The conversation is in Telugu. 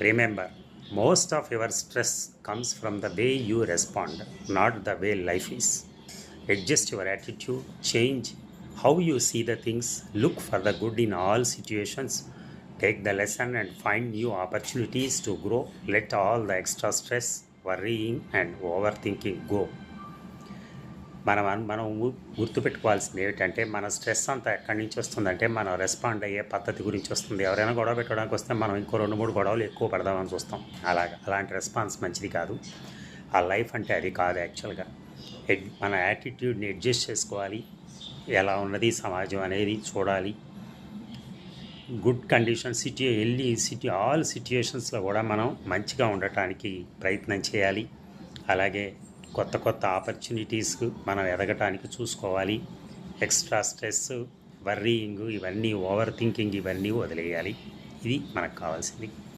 Remember, most of your stress comes from the way you respond, not the way life is. Adjust your attitude, change how you see the things, look for the good in all situations, take the lesson and find new opportunities to grow. Let all the extra stress, worrying, and overthinking go. మనం మనం గుర్తుపెట్టుకోవాల్సింది ఏమిటంటే మన స్ట్రెస్ అంతా ఎక్కడి నుంచి వస్తుందంటే మనం రెస్పాండ్ అయ్యే పద్ధతి గురించి వస్తుంది. ఎవరైనా గొడవ పెట్టడానికి వస్తే మనం ఇంకో రెండు మూడు గొడవలు ఎక్కువ పడదామని చూస్తాం. అలాగ. అలాంటి రెస్పాన్స్ మంచిది కాదు. ఆ లైఫ్ అంటే అది కాదు యాక్చువల్గా. ఎడ్- మన యాటిట్యూడ్ని అడ్జస్ట్ చేసుకోవాలి. ఎలా ఉన్నది సమాజం అనేది చూడాలి. గుడ్ కండిషన్ సిటీ వెళ్ళి సిటీ ఆల్ సిట్యుయేషన్స్లో కూడా మనం మంచిగా ఉండటానికి ప్రయత్నం చేయాలి. అలాగే కొత్త కొత్త ఆపర్చునిటీస్ మనం ఎదగటానికి చూసుకోవాలి. ఎక్స్ట్రా స్ట్రెస్ వర్రీయింగ్ ఇవన్నీ ఓవర్ థింకింగ్ ఇవన్నీ వదిలేయాలి. ఇది మనకు కావాల్సింది.